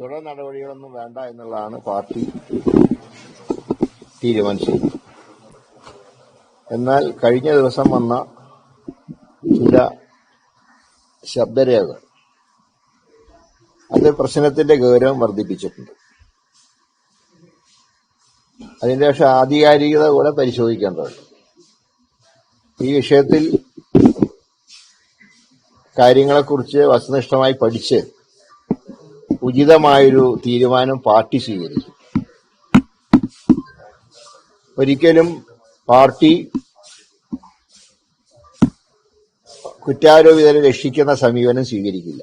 തുടർ നടപടികളൊന്നും വേണ്ട എന്നുള്ളതാണ് പാർട്ടി തീരുമാനിച്ചത്. എന്നാൽ കഴിഞ്ഞ ദിവസം വന്ന ചില ശബ്ദരേഖകൾ അത് പ്രശ്നത്തിന്റെ ഗൗരവം വർദ്ധിപ്പിച്ചിട്ടുണ്ട്. അതിന്റെ പക്ഷെ ആധികാരികത കൂടെ പരിശോധിക്കേണ്ടതുണ്ട്. ഈ വിഷയത്തിൽ കാര്യങ്ങളെക്കുറിച്ച് വസ്തുനിഷ്ഠമായി പഠിച്ച് ഉചിതമായൊരു തീരുമാനം പാർട്ടി സ്വീകരിച്ചു. ഒരിക്കലും പാർട്ടി കുറ്റാരോപിതരെ രക്ഷിക്കുന്ന സമീപനം സ്വീകരിക്കില്ല.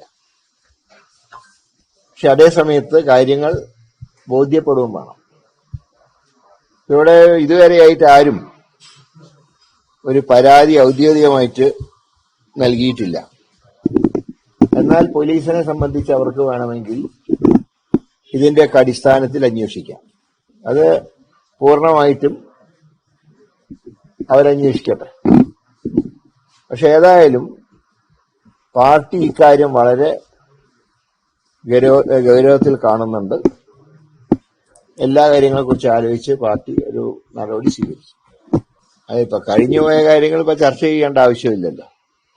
പക്ഷെ അതേ സമയത്ത് കാര്യങ്ങൾ ബോധ്യപ്പെടുകയും വേണം. ഇവിടെ ഇതുവരെയായിട്ട് ആരും ഒരു പരാതി ഔദ്യോഗികമായിട്ട് നൽകിയിട്ടില്ല. എന്നാൽ പോലീസിനെ സംബന്ധിച്ച് അവർക്ക് വേണമെങ്കിൽ ഇതിന്റെയൊക്കെ അടിസ്ഥാനത്തിൽ അന്വേഷിക്കാം. അത് പൂർണമായിട്ടും അവരന്വേഷിക്കട്ടെ. പക്ഷെ ഏതായാലും പാർട്ടി ഇക്കാര്യം വളരെ ഗൗരവത്തിൽ കാണുന്നുണ്ട്. എല്ലാ കാര്യങ്ങളെ കുറിച്ച് ആലോചിച്ച് പാർട്ടി ഒരു നടപടി സ്വീകരിച്ചു. അതിപ്പോ കഴിഞ്ഞുപോയ കാര്യങ്ങൾ ഇപ്പൊ ചർച്ച ചെയ്യേണ്ട ആവശ്യമില്ലല്ലോ.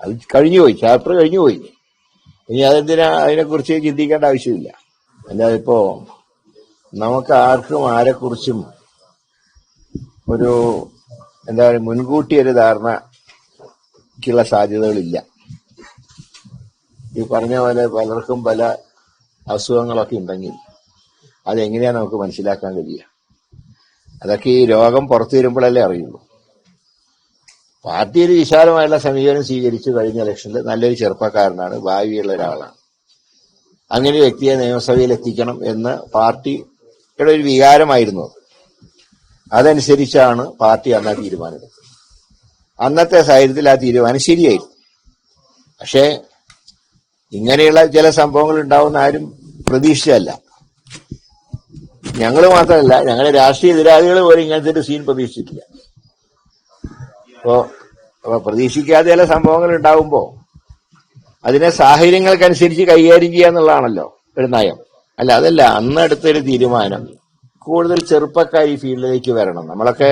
അത് കഴിഞ്ഞുപോയി. ചാപ്റ്റർ കഴിഞ്ഞുപോയി. ഇനി അതെന്തിനാ അതിനെക്കുറിച്ച് ചിന്തിക്കേണ്ട ആവശ്യമില്ല. അല്ലാതെ ഇപ്പോ നമുക്ക് ആർക്കും ആരെക്കുറിച്ചും ഒരു എന്താ പറയുക മുൻകൂട്ടി ഒരു ധാരണയ്ക്കുള്ള സാധ്യതകളില്ല. ഈ പറഞ്ഞ പോലെ പലർക്കും പല അസുഖങ്ങളൊക്കെ ഉണ്ടെങ്കിൽ അതെങ്ങനെയാ നമുക്ക് മനസ്സിലാക്കാൻ കഴിയുക? അതൊക്കെ ഈ രോഗം പുറത്തു വരുമ്പോഴല്ലേ അറിയുള്ളൂ. പാർട്ടി ഒരു വിശാലമായുള്ള സമീപനം സ്വീകരിച്ചു കഴിഞ്ഞ ഇലക്ഷനിൽ നല്ലൊരു ചെറുപ്പക്കാരനാണ് ഭാവിയുള്ള ഒരാളാണ്. അങ്ങനെ ഒരു വ്യക്തിയെ നിയമസഭയിൽ എത്തിക്കണം എന്ന് പാർട്ടിയുടെ ഒരു വികാരമായിരുന്നു അതനുസരിച്ചാണ് പാർട്ടി അന്ന് ആ തീരുമാനമെടുത്തത് അന്നത്തെ സാഹചര്യത്തിൽ ആ തീരുമാനം ശരിയായിരുന്നു പക്ഷേ ഇങ്ങനെയുള്ള ചില സംഭവങ്ങൾ ഉണ്ടാവുന്ന ആരും പ്രതീക്ഷിച്ചല്ല ഞങ്ങൾ മാത്രമല്ല ഞങ്ങളുടെ രാഷ്ട്രീയ എതിരാളികൾ പോലും ഇങ്ങനത്തെ ഒരു സീൻ പ്രതീക്ഷിച്ചിട്ടില്ല. അപ്പോ പ്രതീക്ഷിക്കാതെ ചില സംഭവങ്ങൾ ഉണ്ടാവുമ്പോ അതിനെ സാഹചര്യങ്ങൾക്കനുസരിച്ച് കൈകാര്യം ചെയ്യുക എന്നുള്ളതാണല്ലോ ഒരു നയം. അല്ല അതല്ല അന്ന് എടുത്തൊരു തീരുമാനം. കൂടുതൽ ചെറുപ്പക്കാർ ഈ ഫീൽഡിലേക്ക് വരണം. നമ്മളൊക്കെ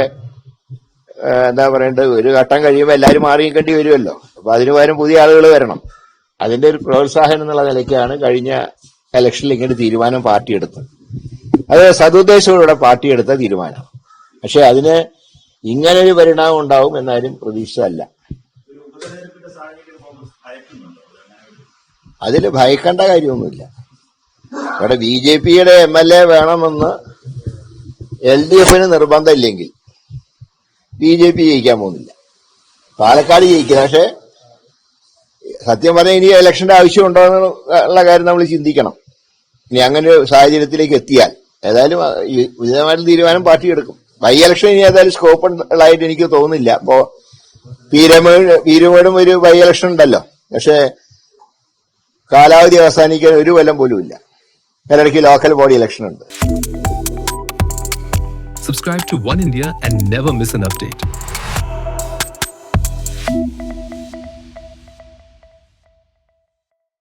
എന്താ പറയേണ്ടത്? ഒരു ഘട്ടം കഴിയുമ്പോൾ എല്ലാവരും മാറിയിക്കേണ്ടി വരുമല്ലോ. അപ്പൊ അതിനു പകരം പുതിയ ആളുകൾ വരണം. അതിന്റെ ഒരു പ്രോത്സാഹനം എന്നുള്ള നിലയ്ക്കാണ് കഴിഞ്ഞ ഇലക്ഷനിൽ ഇങ്ങനെ തീരുമാനം പാർട്ടി എടുത്തത്. അത് സതുദ്ദേശത്തോടെ പാർട്ടി എടുത്ത തീരുമാനം. പക്ഷെ അതിന് ഇങ്ങനെ ഒരു പരിണാമം ഉണ്ടാവും എന്നാലും പ്രതീക്ഷിച്ചതല്ല. അതിൽ ഭയക്കേണ്ട കാര്യമൊന്നുമില്ല. ഇവിടെ ബി ജെ പിയുടെ എം എൽ എ വേണമെന്ന് എൽ ഡി എഫിന് നിർബന്ധമില്ലെങ്കിൽ ബി ജെ പി ജയിക്കാൻ പോകുന്നില്ല. പാലക്കാട് ജയിക്കില്ല പക്ഷെ സത്യം പറഞ്ഞാൽ ഇനി ഇലക്ഷന്റെ ആവശ്യമുണ്ടോ എന്നുള്ള കാര്യം നമ്മൾ ചിന്തിക്കണം. ഇനി അങ്ങനെ ഒരു സാഹചര്യത്തിലേക്ക് എത്തിയാൽ ഏതായാലും ഉചിതമായിട്ട് തീരുമാനം പാർട്ടി എടുക്കും. ബൈ ഇലക്ഷൻ ഇനി ഏതായാലും സ്കോപ്പ് ഉള്ളതായിട്ട് എനിക്ക് തോന്നുന്നില്ല. അപ്പോ പീരമേട് പീരുമേടും ഒരു ബൈ ഇലക്ഷൻ ഉണ്ടല്ലോ. പക്ഷെ കാലാവധി അവസാനിക്കാൻ ഒരു കൊല്ലം പോലും ഇല്ല അതിനിടയ്ക്ക് ലോക്കൽ ബോഡി ഇലക്ഷൻ ഉണ്ട് subscribe to One India and never miss an update.